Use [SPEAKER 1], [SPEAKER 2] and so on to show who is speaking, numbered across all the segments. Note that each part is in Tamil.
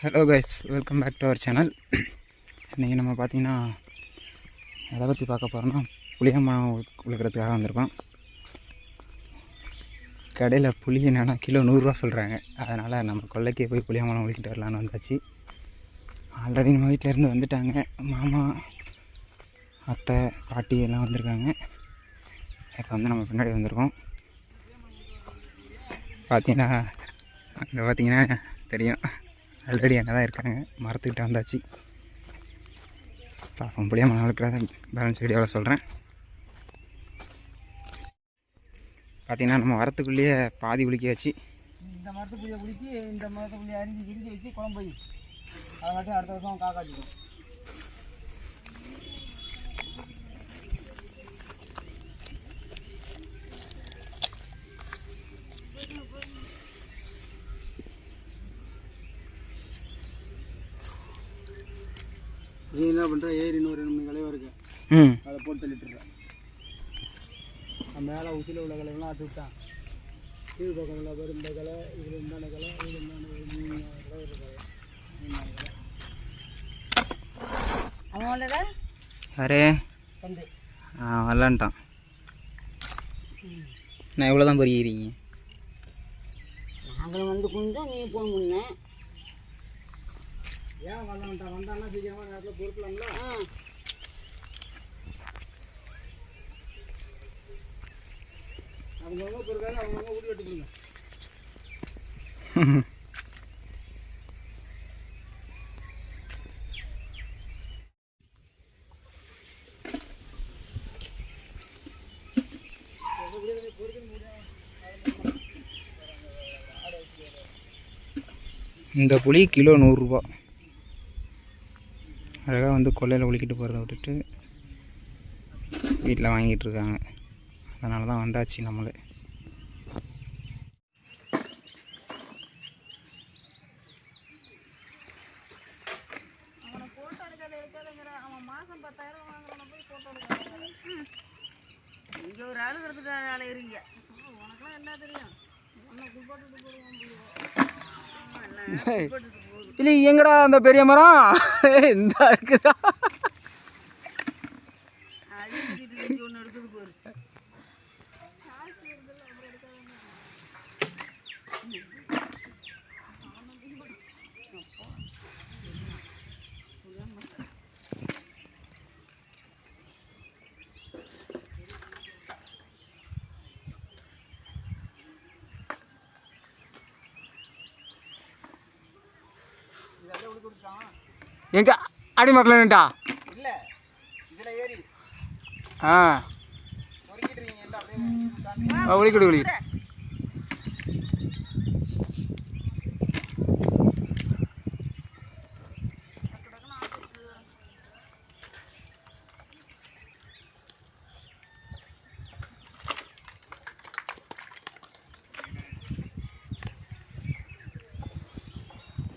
[SPEAKER 1] Hello guys welcome back to our channel இன்றைக்கி நம்ம பார்த்தீங்கன்னா எதை பற்றி பார்க்க போகிறோம்னா புளியமரம் உழுக்கிறதுக்காக வந்திருக்கோம். கடையில் புளி என்னென்னா கிலோ நூறுரூவா சொல்கிறாங்க அதனால் நம்ம கொல்லைக்கே போய் புளியமரம் உழுக்கிட்டு வரலான்னு வந்தாச்சு. ஆல்ரெடி நம்ம வீட்டிலேருந்து வந்துட்டாங்க. மாமா அத்தை பாட்டி எல்லாம் வந்திருக்காங்க. இப்போ வந்து நம்ம பின்னாடி வந்திருக்கோம். பார்த்தீங்கன்னா அங்கே பார்த்தீங்கன்னா தெரியும். ஆல்ரெடி அங்கே தான் இருக்காங்க. மரத்துக்கிட்ட வந்தாச்சு. பாப்பம் பிள்ளையா மன வளர்க்குறத பேலன்ஸ் வீடியோவில் சொல்கிறேன் பார்த்தீங்கன்னா நம்ம வரத்துக்குள்ளேயே பாதி உலுக்கியாச்சு.
[SPEAKER 2] இந்த மரத்துக்குள்ளே குளிக்கி இந்த மரத்துக்குள்ளே அரிஞ்சு கிரிஞ்சு வச்சு குழம்பு அதை மட்டும் அடுத்த வருஷம் காக்காச்சிக்கும் நீ என்ன பண்ணுற ஏறி இன்னொரு ரெண்டு மூணு கலையும் இருக்கு.
[SPEAKER 1] ம்.
[SPEAKER 2] அதை போட்டு தள்ளிட்டுற மேலே உச்சியில் உள்ள கலைகள்லாம் அட்டு விட்டான். கீழ் பக்கத்தில் பேர் இந்த கலை இதில் இந்தாண்ட கலை இதில் இந்தாண்ட ஒரு மூணு கலை ஒரு கலை கலை அவங்களோட வந்து
[SPEAKER 1] ஆ வரலான்ட்டான் நான் எவ்வளோ தான் பொறிக்கிறீங்க
[SPEAKER 2] நாங்களும் வந்து குந்தோம் நீ போன முன்னே. ஏன் வரலான்ட்டான் வந்தான்னா சீக்கிரமாக நேரத்தில் பொறுக்கலாம்ல? அவங்கவுங்க பொறுக்காங்க அவங்கவுங்க ஊட்டி வெட்டுக்குங்க.
[SPEAKER 1] இந்த புளி கிலோ நூறுரூவா அழகாக வந்து கொல்லையில் உலுக்கிட்டு போகிறத விட்டுட்டு வீட்டில் வாங்கிட்டு இருக்காங்க அதனால தான் வந்தாச்சு நம்மளே.
[SPEAKER 2] இங்கே ஒரு அழுகிறதுக்கு ஆள் இருக்கீங்க உனக்குலாம் என்ன தெரியும்?
[SPEAKER 1] இல்லை எங்கடா அந்த பெரிய மரம்? இந்த இருக்குதா
[SPEAKER 2] அழுகிட்டு ஒன்று எடுக்குது போரு
[SPEAKER 1] எங்க அடி மரத்தில் நின்ட்டா
[SPEAKER 2] இல்லை இதில் ஏறி.
[SPEAKER 1] ஆ.
[SPEAKER 2] பொறுக்கிட்டு இருக்கீங்க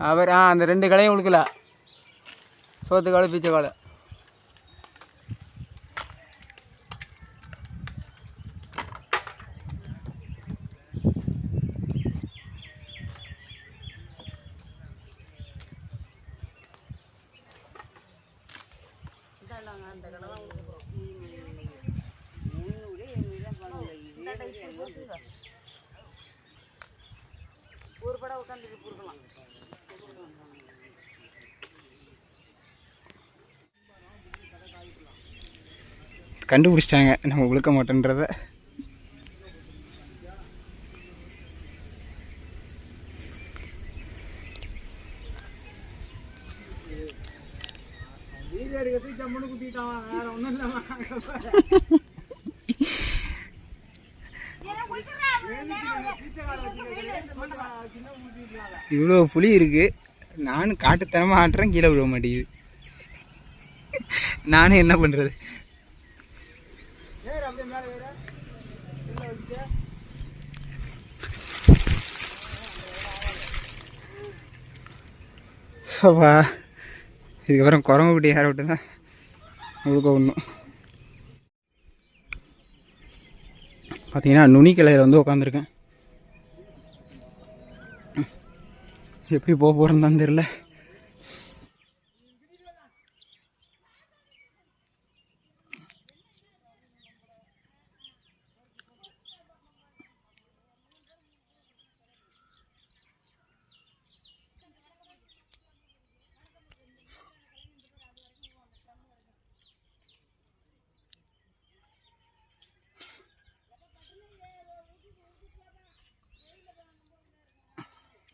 [SPEAKER 1] அவர் ஆ அந்த ரெண்டு களையும் உழுக்கல. சோத்து காலை பீச்ச காலை
[SPEAKER 2] ஒரு படம் உட்காந்துட்டு பொறுக்கலாம்.
[SPEAKER 1] கண்டுபிடிச்சிட்டாங்க. நம்ம உழுக்க மாட்டேன்றத. இவ்வளோ புளி இருக்கு. நானும் காட்டுத்தனமாக ஆட்டுறேன் கீழே விழ மாட்டேங்குது. நானும் என்ன பண்ணுறது
[SPEAKER 2] ஏறு அப்படியே மேலே ஏறு உள்ள வச்சுட்டு
[SPEAKER 1] அப்பா இதுக்கப்புறம் குரங்கு குட்டி யாரை விட்டு தான் முழுக்க ஒன்றும் பார்த்தீங்கன்னா நுனி கிளையில் வந்து உட்காந்துருக்கேன் எப்படி போக போகிறேன்னு தான் தெரில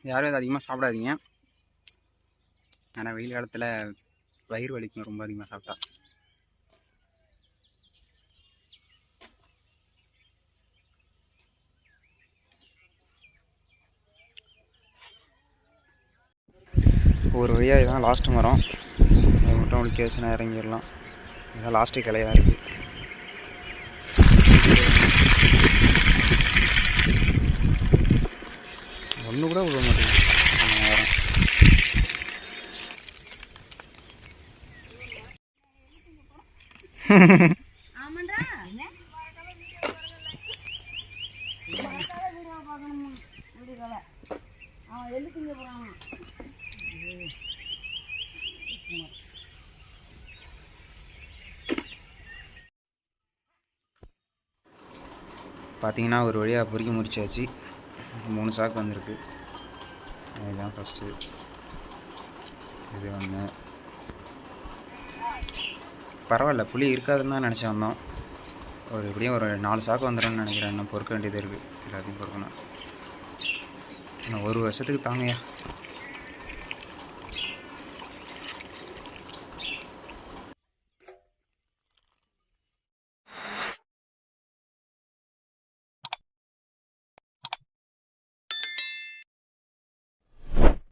[SPEAKER 3] யாரும் இதை அதிகமாக சாப்பிடாதீங்க. ஆனால் வெயில் காலத்தில் வயிறு வலிக்கும். ரொம்ப அதிகமாக சாப்பிட்டா. ஒரு வழியாக இதுதான் லாஸ்ட்டு மரம். மட்டும் ஒழிக்க வச்சுனா இறங்கிடலாம். இதுதான் லாஸ்ட்டு கிளையாக இருக்குது ஒன்று கூட விட மாட்டேங்குது. வரேன்
[SPEAKER 4] ஆமாண்டா. அவன் எள்ளு திங்க போறான்
[SPEAKER 3] பார்த்தீங்கன்னா ஒரு வழியாக பொறிக்க முடிச்சாச்சு. மூணு சாக்கு வந்திருக்கு. இதுதான் ஃபஸ்ட்டு இது ஒன்று பரவாயில்ல புளி இருக்காதுன்னு தான் நினச்சி வந்தோம். ஒரு எப்படியும் ஒரு நாலு சாக்கு வந்துடும்னு நினைக்கிறேன். இன்னும் பொறுக்க வேண்டியது இருக்குது எல்லாத்தையும் பொறுக்கணும். இன்னும் ஒரு வருஷத்துக்கு தாங்கய்யா.